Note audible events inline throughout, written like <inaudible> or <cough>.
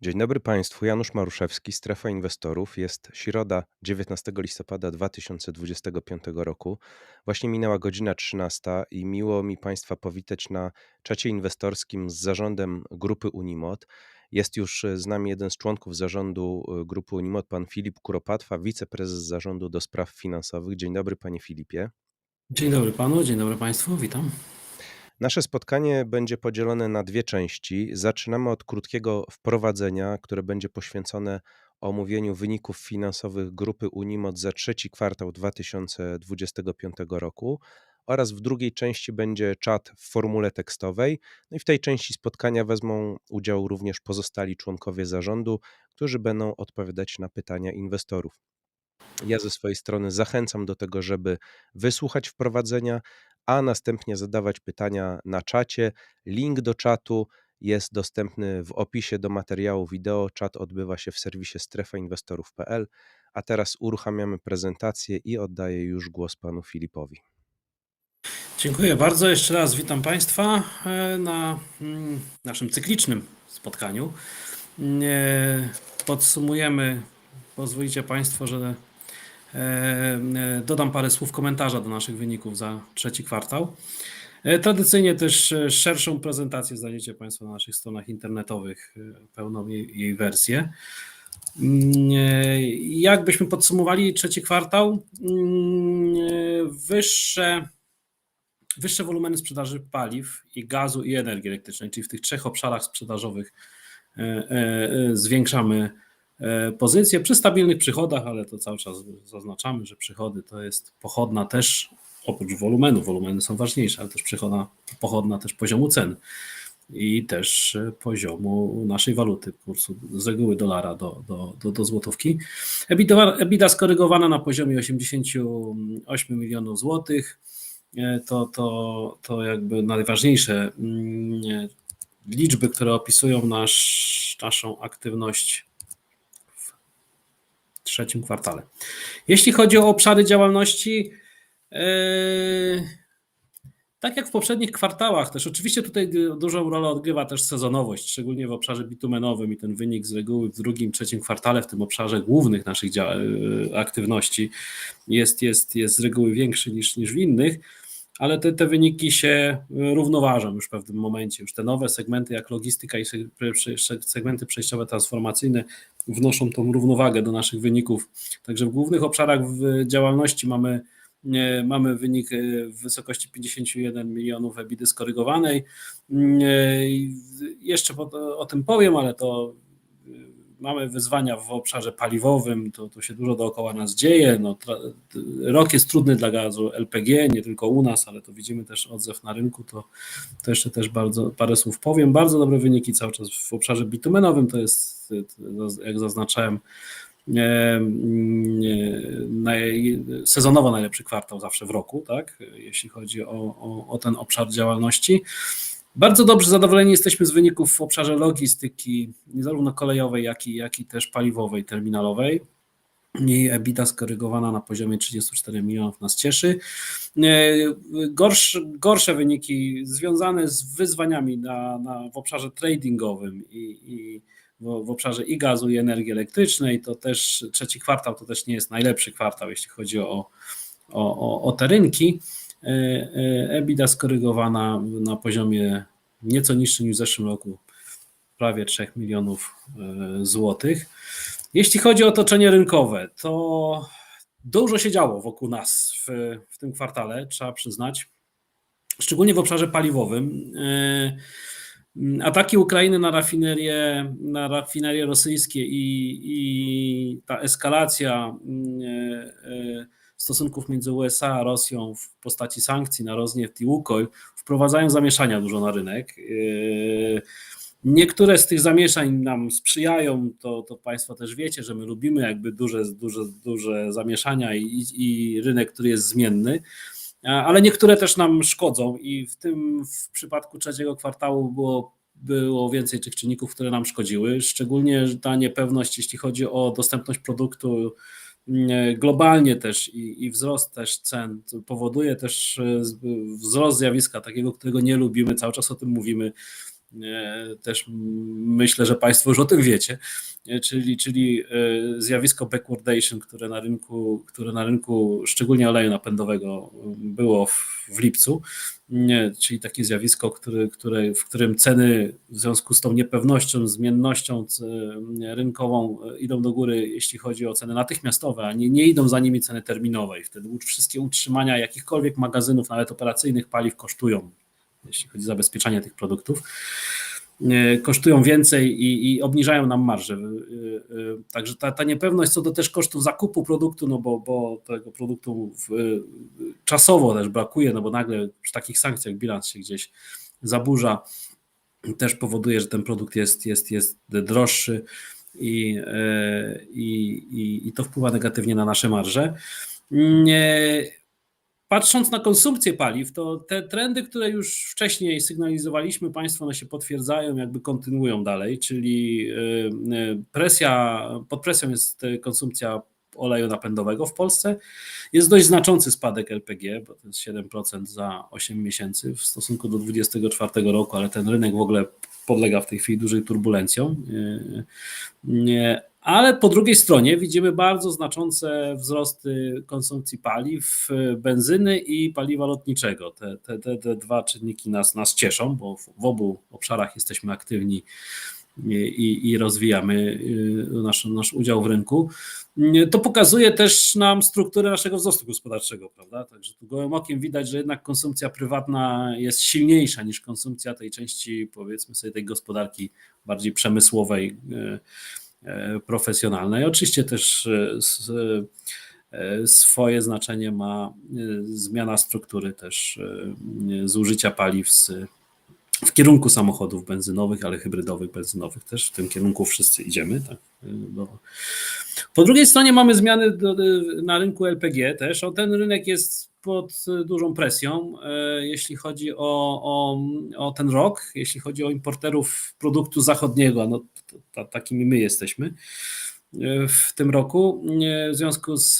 Dzień dobry Państwu. Janusz Maruszewski, Strefa Inwestorów. Jest środa, 19 listopada 2025 roku. Właśnie minęła godzina 13 i miło mi Państwa powitać na czacie inwestorskim z zarządem grupy Unimod. Jest już z nami jeden z członków zarządu y, grupy Unimod, pan Filip Kuropatwa, wiceprezes zarządu do spraw finansowych. Dzień dobry Panie Filipie. Dzień dobry panu, dzień dobry państwu, witam. Nasze spotkanie będzie podzielone na dwie części. Zaczynamy od krótkiego wprowadzenia, które będzie poświęcone omówieniu wyników finansowych grupy Unimod za trzeci kwartał 2025 roku. Oraz w drugiej części będzie czat w formule tekstowej. No i w tej części spotkania wezmą udział również pozostali członkowie zarządu, którzy będą odpowiadać na pytania inwestorów. Ja ze swojej strony zachęcam do tego, żeby wysłuchać wprowadzenia, a następnie zadawać pytania na czacie. Link do czatu jest dostępny w opisie do materiału wideo. Czat odbywa się w serwisie strefainwestorów.pl. A teraz uruchamiamy prezentację i oddaję już głos panu Filipowi. Dziękuję bardzo. Jeszcze raz witam państwa e, na mm, naszym cyklicznym spotkaniu. E, Podsumujemy, pozwolicie państwo, że dodam parę słów komentarza do naszych wyników za trzeci kwartał. E, Tradycyjnie też e, szerszą prezentację znajdziecie Państwo na naszych stronach internetowych, e, pełną jej, jej wersję. Mm, e, Jak byśmy podsumowali trzeci kwartał? Mm, e, Wyższe, wyższe wolumeny sprzedaży paliw i gazu i energii elektrycznej, czyli w tych trzech obszarach sprzedażowych e, e, e, zwiększamy e, pozycję przy stabilnych przychodach, ale to cały czas zaznaczamy, że przychody to jest pochodna też oprócz wolumenu, wolumeny są ważniejsze, ale też przychodna, pochodna też poziomu cen i też e, poziomu naszej waluty, kursu z reguły dolara do, do, do, do złotówki. EBITDA, EBITDA skorygowana na poziomie 88 milionów złotych. E, To, to, to jakby najważniejsze mm, liczby, które opisują nasz, naszą aktywność trzecim kwartale. Jeśli chodzi o obszary działalności, e, tak jak w poprzednich kwartałach, też oczywiście tutaj dużą rolę odgrywa też sezonowość, szczególnie w obszarze bitumenowym i ten wynik z reguły w drugim, trzecim kwartale w tym obszarze głównych naszych e, aktywności jest, jest, jest z reguły większy niż, niż w innych, ale te, te wyniki się równoważą już w pewnym momencie. Już te nowe segmenty jak logistyka i segmenty przejściowe transformacyjne wnoszą tą równowagę do naszych wyników. Także w głównych obszarach w działalności mamy Mamy wynik e, w wysokości 51 milionów EBITDA skorygowanej. Nie, i Jeszcze o tym powiem, ale to mamy wyzwania w obszarze paliwowym, to, to się dużo dookoła nas dzieje. No, rok jest trudny dla gazu LPG, nie tylko u nas, ale to widzimy też odzew na rynku, to, to jeszcze też bardzo parę słów powiem. Bardzo dobre wyniki cały czas w obszarze bitumenowym, to jest, e, jak zaznaczałem, e, sezonowo najlepszy kwartał zawsze w roku, tak? jeśli chodzi o, o, o ten obszar działalności. Bardzo dobrze zadowoleni jesteśmy z wyników w obszarze logistyki, zarówno kolejowej, jak i, jak i też paliwowej, terminalowej. I EBITDA skorygowana na poziomie 34 milionów nas cieszy. E, Gorsze, gorsze wyniki związane z wyzwaniami na, na, w obszarze tradingowym i, i w, w obszarze i gazu, i energii elektrycznej. To też trzeci kwartał to też nie jest najlepszy kwartał, jeśli chodzi o, o, o, o te rynki. E, e, EBITDA skorygowana na poziomie nieco niższym niż w zeszłym roku, prawie 3 milionów e, złotych. Jeśli chodzi o otoczenie rynkowe, to dużo się działo wokół nas w, w tym kwartale, trzeba przyznać, szczególnie w obszarze paliwowym. Ataki Ukrainy na rafinerie, na rafinerie rosyjskie i, i ta eskalacja e, e, stosunków między USA a Rosją w postaci sankcji na Rosneft i Łukoil wprowadzają zamieszania dużo na rynek. E, Niektóre z tych zamieszań nam sprzyjają, to, to Państwo też wiecie, że my lubimy jakby duże, duże, duże zamieszania i, i rynek, który jest zmienny, ale niektóre też nam szkodzą i w tym w przypadku trzeciego kwartału było, było więcej tych czynników, które nam szkodziły, szczególnie ta niepewność, jeśli chodzi o dostępność produktu globalnie też i, i wzrost też cen powoduje też e, wzrost zjawiska takiego, którego nie lubimy, cały czas o tym mówimy, też myślę, że Państwo już o tym wiecie, czyli, czyli zjawisko backwardation, które na rynku, które na rynku szczególnie oleju napędowego było w, w lipcu, czyli takie zjawisko, które, które, w którym ceny w związku z tą niepewnością, zmiennością rynkową idą do góry, jeśli chodzi o ceny natychmiastowe, a nie, nie idą za nimi ceny terminowe. I wtedy wszystkie utrzymania jakichkolwiek magazynów, nawet operacyjnych paliw kosztują jeśli chodzi o zabezpieczanie tych produktów, e, kosztują więcej i, i obniżają nam marże. E, e, także ta, ta, niepewność co do też kosztów zakupu produktu, no bo, bo tego produktu w, czasowo też brakuje, no bo nagle przy takich sankcjach bilans się gdzieś zaburza, też powoduje, że ten produkt jest, jest, jest droższy i, i, i to wpływa negatywnie na nasze marże. Patrząc na konsumpcję paliw, to te trendy, które już wcześniej sygnalizowaliśmy Państwu, one się potwierdzają, jakby kontynuują dalej, czyli y, y, presja, pod presją jest konsumpcja oleju napędowego w Polsce. Jest dość znaczący spadek LPG, bo to jest 7% za 8 miesięcy w stosunku do 2024 roku, ale ten rynek w ogóle podlega w tej chwili dużej turbulencjom. Y, ale po drugiej stronie widzimy bardzo znaczące wzrosty konsumpcji paliw, benzyny i paliwa lotniczego. Te, te, te, te dwa czynniki nas, nas cieszą, bo w, w obu obszarach jesteśmy aktywni i, i rozwijamy y, nasz, nasz udział w rynku. To pokazuje też nam strukturę naszego wzrostu gospodarczego, prawda? Także tu gołym okiem widać, że jednak konsumpcja prywatna jest silniejsza niż konsumpcja tej części, powiedzmy sobie, tej gospodarki bardziej przemysłowej, E, profesjonalnej. Oczywiście też e, e, swoje znaczenie ma zmiana struktury też zużycia paliw z, w kierunku samochodów benzynowych, ale hybrydowych, benzynowych też. W tym kierunku wszyscy idziemy. Tak? Po drugiej stronie mamy zmiany do, na rynku LPG też. O, ten rynek jest pod dużą presją, jeśli chodzi o, o, o ten rok, jeśli chodzi o importerów produktu zachodniego. No, takimi my jesteśmy e, w tym roku. W związku z,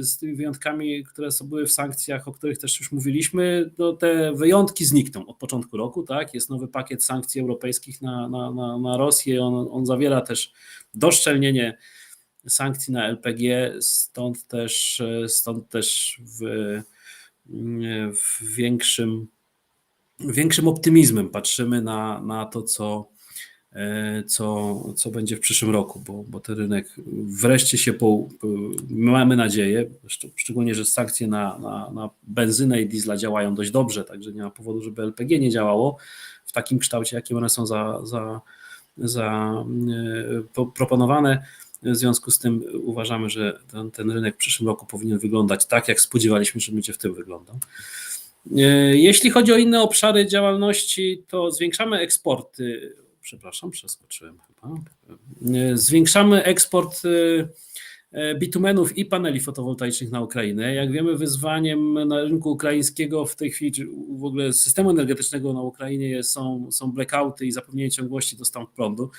z tymi wyjątkami, które są były w sankcjach, o których też już mówiliśmy, no te wyjątki znikną od początku roku. Tak? Jest nowy pakiet sankcji europejskich na, na, na, na Rosję. On, on zawiera też doszczelnienie sankcji na LPG, stąd też, stąd też w, w większym, większym optymizmem patrzymy na, na to, co E, co, co będzie w przyszłym roku, bo, bo ten rynek wreszcie się po, mamy nadzieję, szczególnie, że sankcje na, na, na benzynę i diesla działają dość dobrze, także nie ma powodu, żeby LPG nie działało w takim kształcie, jakim one są za, za, za e, proponowane. W związku z tym uważamy, że ten, ten rynek w przyszłym roku powinien wyglądać tak, jak spodziewaliśmy, że będzie w tym wyglądał. E, jeśli chodzi o inne obszary działalności, to zwiększamy eksporty przepraszam, przeskoczyłem chyba. Zwiększamy eksport y, y, bitumenów i paneli fotowoltaicznych na Ukrainę. Jak wiemy, wyzwaniem na rynku ukraińskiego w tej chwili, w ogóle systemu energetycznego na Ukrainie są, są blackouty i zapewnienie ciągłości dostaw prądu.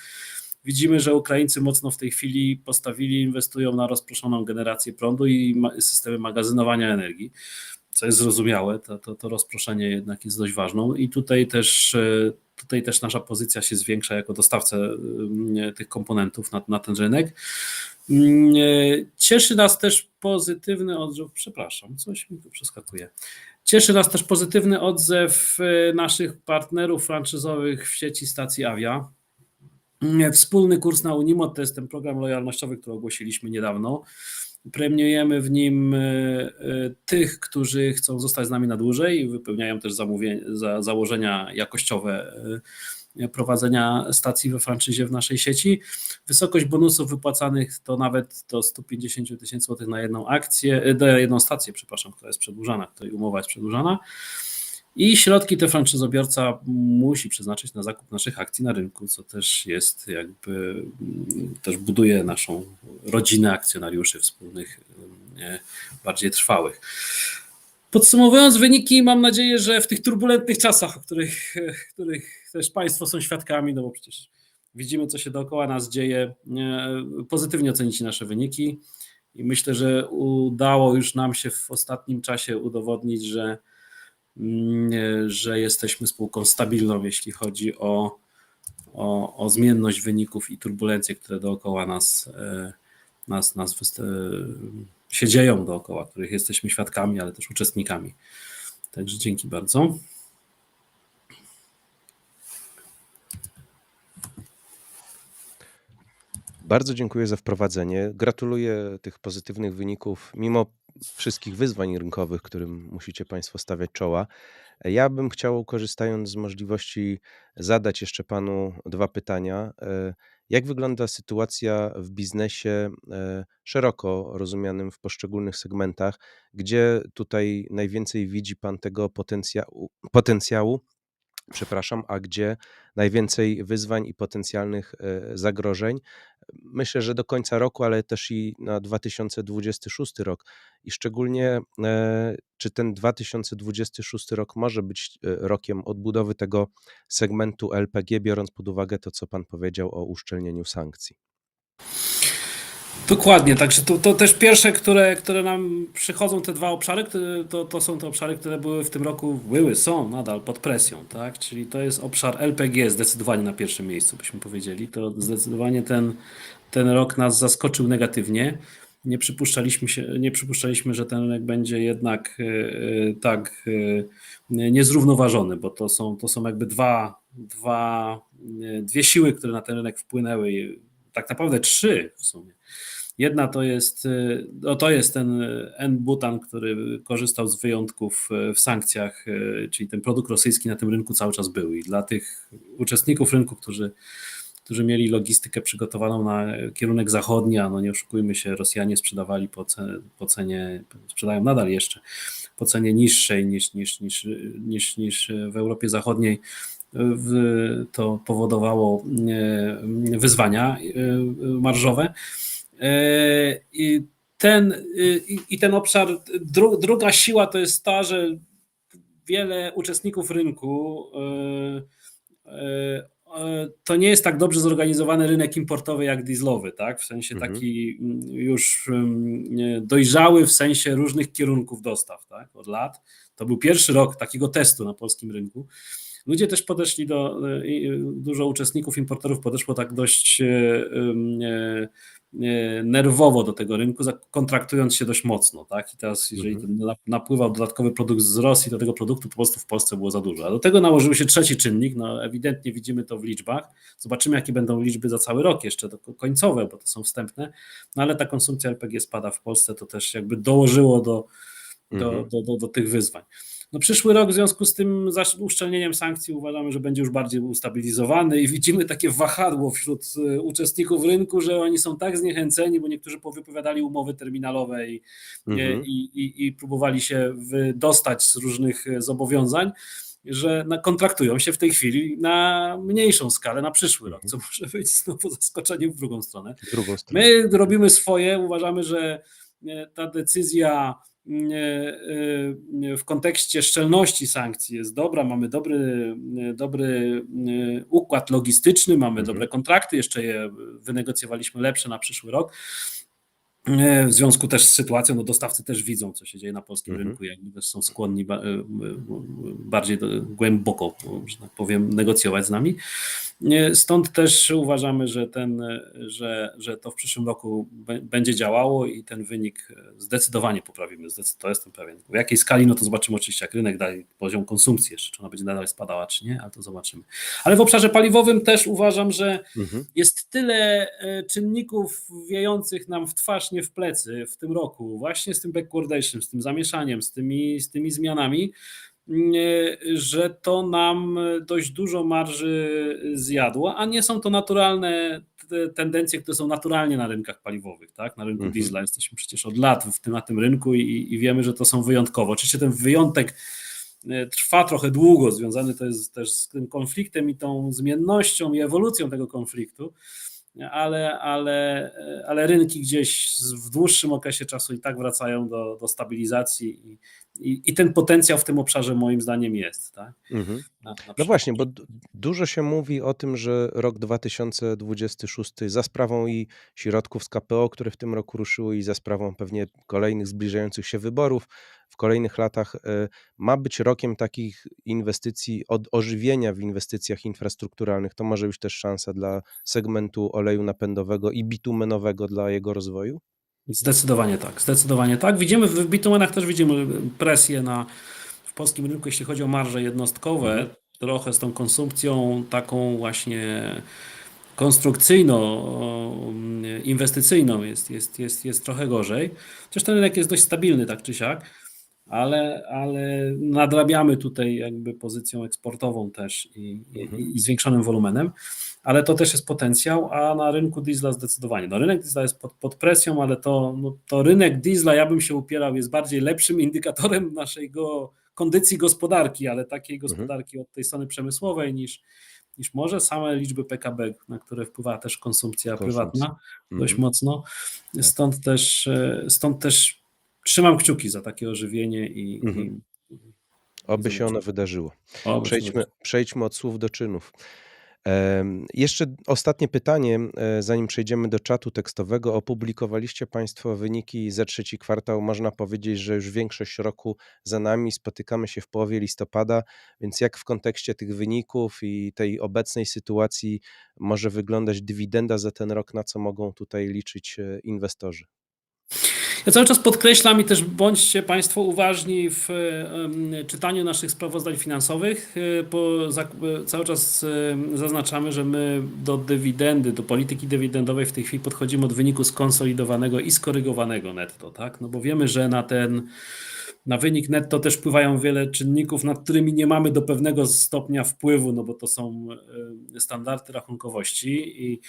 Widzimy, że Ukraińcy mocno w tej chwili postawili, inwestują na rozproszoną generację prądu i systemy magazynowania energii co jest zrozumiałe, to, to, to rozproszenie jednak jest dość ważną i tutaj też, e, tutaj też nasza pozycja się zwiększa jako dostawcę e, tych komponentów na, na ten rynek. Mm, e, cieszy nas też pozytywny odzew, przepraszam, coś mi tu przeskakuje. Cieszy nas też pozytywny odzew naszych partnerów franczyzowych w sieci stacji Avia. Mm, wspólny kurs na Unimod to jest ten program lojalnościowy, który ogłosiliśmy niedawno. Premiujemy w nim e, e, tych, którzy chcą zostać z nami na dłużej i wypełniają też za, założenia jakościowe e, prowadzenia stacji we franczyzie w naszej sieci. Wysokość bonusów wypłacanych to nawet do 150 tysięcy złotych na jedną akcję, na jedną stację, przepraszam, która jest przedłużana, której umowa jest przedłużana. I środki te franczyzobiorca musi przeznaczyć na zakup naszych akcji na rynku, co też jest jakby, też buduje naszą rodzinę akcjonariuszy wspólnych, bardziej trwałych. Podsumowując wyniki, mam nadzieję, że w tych turbulentnych czasach, o których, <laughs> których też Państwo są świadkami, no bo przecież widzimy, co się dookoła nas dzieje, pozytywnie ocenicie nasze wyniki i myślę, że udało już nam się w ostatnim czasie udowodnić, że Mm, że jesteśmy spółką stabilną, jeśli chodzi o o, o zmienność wyników i turbulencje, które dookoła nas, nas, nas się dzieją dookoła, których jesteśmy świadkami, ale też uczestnikami. Także dzięki bardzo. Bardzo dziękuję za wprowadzenie. Gratuluję tych pozytywnych wyników, mimo wszystkich wyzwań rynkowych, którym musicie Państwo stawiać czoła. Ja bym chciał, korzystając z możliwości, zadać jeszcze Panu dwa pytania. E, jak wygląda sytuacja w biznesie e, szeroko rozumianym w poszczególnych segmentach? Gdzie tutaj najwięcej widzi Pan tego potencjału, potencjału przepraszam, a gdzie najwięcej wyzwań i potencjalnych e, zagrożeń. Myślę, że do końca roku, ale też i na 2026 rok. I szczególnie, e, czy ten 2026 rok może być e, rokiem odbudowy tego segmentu LPG, biorąc pod uwagę to, co Pan powiedział o uszczelnieniu sankcji? Dokładnie, także to, to też pierwsze, które, które nam przychodzą, te dwa obszary, to, to są te obszary, które były w tym roku, były, są nadal pod presją, tak? Czyli to jest obszar LPG zdecydowanie na pierwszym miejscu, byśmy powiedzieli. To zdecydowanie ten, ten rok nas zaskoczył negatywnie. Nie przypuszczaliśmy, się, nie przypuszczaliśmy, że ten rynek będzie jednak yy, tak yy, niezrównoważony, bo to są, to są jakby dwa, dwa, yy, dwie siły, które na ten rynek wpłynęły, tak naprawdę trzy w sumie Jedna to jest, y, no to jest ten N-butan, który korzystał z wyjątków y, w sankcjach, y, czyli ten produkt rosyjski na tym rynku cały czas był. I dla tych uczestników rynku, którzy, którzy mieli logistykę przygotowaną na kierunek zachodni, a no nie oszukujmy się, Rosjanie sprzedawali po cenie, po cenie sprzedają nadal jeszcze po cenie niższej niż, niż, niż, niż, niż w Europie Zachodniej, to powodowało wyzwania marżowe. E, I ten, y, i ten obszar, dru, druga siła to jest ta, że wiele uczestników rynku e, e, to nie jest tak dobrze zorganizowany rynek importowy jak dieslowy, tak? W sensie mhm. taki mm, już mm, dojrzały w sensie różnych kierunków dostaw, tak? Od lat. To był pierwszy rok takiego testu na polskim rynku. Ludzie też podeszli do, dużo uczestników, importerów podeszło tak dość nerwowo do tego rynku, kontraktując się dość mocno. Tak? I teraz, jeżeli mhm. napływał dodatkowy produkt z Rosji, to tego produktu po prostu w Polsce było za dużo. A do tego nałożył się trzeci czynnik, no ewidentnie widzimy to w liczbach. Zobaczymy, jakie będą liczby za cały rok jeszcze, to końcowe, bo to są wstępne, no ale ta konsumpcja LPG spada w Polsce, to też jakby dołożyło do, do, mhm. do, do, do tych wyzwań. No przyszły rok w związku z tym uszczelnieniem sankcji uważamy, że będzie już bardziej ustabilizowany i widzimy takie wahadło wśród e, uczestników rynku, że oni są tak zniechęceni, bo niektórzy powypowiadali umowy terminalowe i, mhm. i, i, i próbowali się wydostać z różnych e, zobowiązań że kontraktują się w tej chwili na mniejszą skalę na przyszły rok, co mhm. może być znowu zaskoczeniem w drugą stronę. Drugą stronę. My robimy swoje, uważamy, że ta decyzja w kontekście szczelności sankcji jest dobra, mamy dobry, dobry układ logistyczny, mamy mhm. dobre kontrakty, jeszcze je wynegocjowaliśmy lepsze na przyszły rok. W związku też z sytuacją, no dostawcy też widzą, co się dzieje na polskim mhm. rynku, jakby też są skłonni bardziej głęboko, że tak powiem, negocjować z nami. Stąd też uważamy, że, ten, że, że to w przyszłym roku będzie działało i ten wynik zdecydowanie poprawimy. To jestem pewien. W jakiej skali, no to zobaczymy oczywiście, jak rynek daje poziom konsumpcji jeszcze, czy ona będzie nadal spadała, czy nie, ale to zobaczymy. Ale w obszarze paliwowym też uważam, że mhm. jest tyle e, czynników wiejących nam w twarz, nie w plecy w tym roku, właśnie z tym backwardation, z tym zamieszaniem, z tymi, z tymi zmianami, że to nam dość dużo marży zjadło, a nie są to naturalne tendencje, które są naturalnie na rynkach paliwowych, tak? Na rynku mhm. diesla jesteśmy przecież od lat w tym, na tym rynku i, i wiemy, że to są wyjątkowo. Oczywiście ten wyjątek e, trwa trochę długo, związany to jest też z tym konfliktem i tą zmiennością i ewolucją tego konfliktu, ale, ale, ale rynki gdzieś w dłuższym okresie czasu i tak wracają do, do stabilizacji i, i, i ten potencjał w tym obszarze moim zdaniem jest. Tak? Mhm. Na, na no właśnie, bo dużo się mówi o tym, że rok 2026 za sprawą i środków z KPO, które w tym roku ruszyły i za sprawą pewnie kolejnych zbliżających się wyborów w kolejnych latach e, ma być rokiem takich inwestycji, od ożywienia w inwestycjach infrastrukturalnych. To może być też szansa dla segmentu oleju napędowego i bitumenowego dla jego rozwoju? Zdecydowanie tak, zdecydowanie tak. Widzimy w bitumenach też widzimy presję na w polskim rynku, jeśli chodzi o marże jednostkowe, Mhm. trochę z tą konsumpcją taką właśnie konstrukcyjno-inwestycyjną jest, jest, jest, jest trochę gorzej. Chociaż ten rynek jest dość stabilny tak czy siak, ale, ale nadrabiamy tutaj jakby pozycją eksportową też i, Mhm. i, i zwiększonym wolumenem, ale to też jest potencjał, a na rynku diesla zdecydowanie. No rynek diesla jest pod, pod presją, ale to, no, to rynek diesla, ja bym się upierał, jest bardziej lepszym <laughs> indykatorem naszego kondycji gospodarki, ale takiej gospodarki od tej strony przemysłowej niż, niż może same liczby PKB, na które wpływa też konsumpcja, Konsumpcja. prywatna dość Mhm. mocno. Stąd też, e, stąd też trzymam kciuki za takie ożywienie i, Mhm. i Oby się ono wydarzyło. oby Przejdźmy, przejdźmy od słów do czynów. Jeszcze ostatnie pytanie, e, zanim przejdziemy do czatu tekstowego. Opublikowaliście Państwo wyniki za trzeci kwartał. Można powiedzieć, że już większość roku za nami. Spotykamy się w połowie listopada, więc jak w kontekście tych wyników i tej obecnej sytuacji może wyglądać dywidenda za ten rok, na co mogą tutaj liczyć e, inwestorzy? Ja cały czas podkreślam i też bądźcie Państwo uważni w czytaniu naszych sprawozdań finansowych, e, bo za, e, cały czas e, zaznaczamy, że my do dywidendy, do polityki dywidendowej w tej chwili podchodzimy od wyniku skonsolidowanego i skorygowanego netto, tak? No bo wiemy, że na ten na wynik netto też wpływają wiele czynników, nad którymi nie mamy do pewnego stopnia wpływu, no bo to są e, standardy rachunkowości i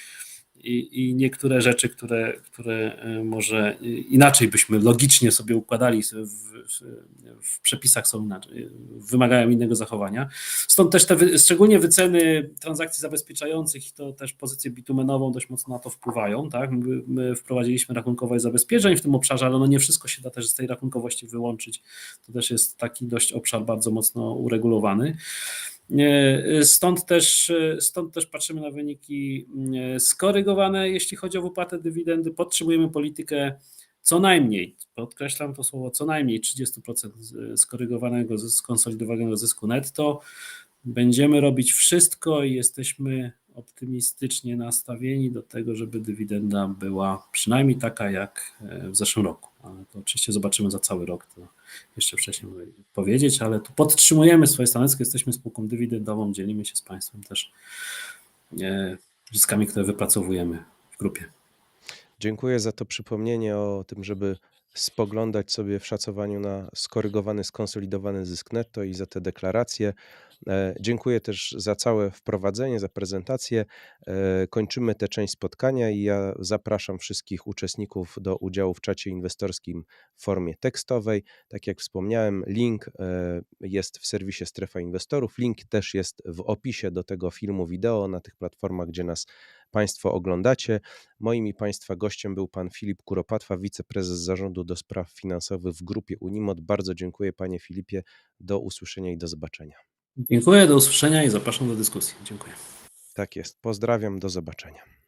i, i niektóre rzeczy, które, które e, może inaczej byśmy logicznie sobie układali w, w, przepisach są inaczej, wymagają innego zachowania. Stąd też te szczególnie wyceny transakcji zabezpieczających i to też pozycję bitumenową dość mocno na to wpływają. Tak? My, my wprowadziliśmy rachunkowość zabezpieczeń w tym obszarze, ale no nie wszystko się da też z tej rachunkowości wyłączyć. To też jest taki dość obszar bardzo mocno uregulowany. Stąd też, stąd też patrzymy na wyniki skorygowane, jeśli chodzi o wypłatę dywidendy. Podtrzymujemy politykę co najmniej, podkreślam to słowo, co najmniej 30% skorygowanego, skonsolidowanego zysku netto. Będziemy robić wszystko i jesteśmy optymistycznie nastawieni do tego, żeby dywidenda była przynajmniej taka jak w zeszłym roku. To oczywiście zobaczymy za cały rok. To jeszcze wcześniej powiedzieć, ale tu podtrzymujemy swoje stanowisko, jesteśmy spółką dywidendową, dzielimy się z Państwem też zyskami, które wypracowujemy w grupie. Dziękuję za to przypomnienie o tym, żeby spoglądać sobie w szacowaniu na skorygowany, skonsolidowany zysk netto i za te deklaracje. E, Dziękuję też za całe wprowadzenie, za prezentację. E, Kończymy tę część spotkania i ja zapraszam wszystkich uczestników do udziału w czacie inwestorskim w formie tekstowej. Tak jak wspomniałem, link e, jest w serwisie Strefa Inwestorów. Link też jest w opisie do tego filmu wideo na tych platformach, gdzie nas Państwo oglądacie. Moim i Państwa gościem był Pan Filip Kuropatwa, wiceprezes zarządu do spraw finansowych w grupie Unimod. Bardzo dziękuję Panie Filipie. Do usłyszenia i do zobaczenia. Dziękuję, do usłyszenia i zapraszam do dyskusji. Dziękuję. Tak jest. Pozdrawiam, do zobaczenia.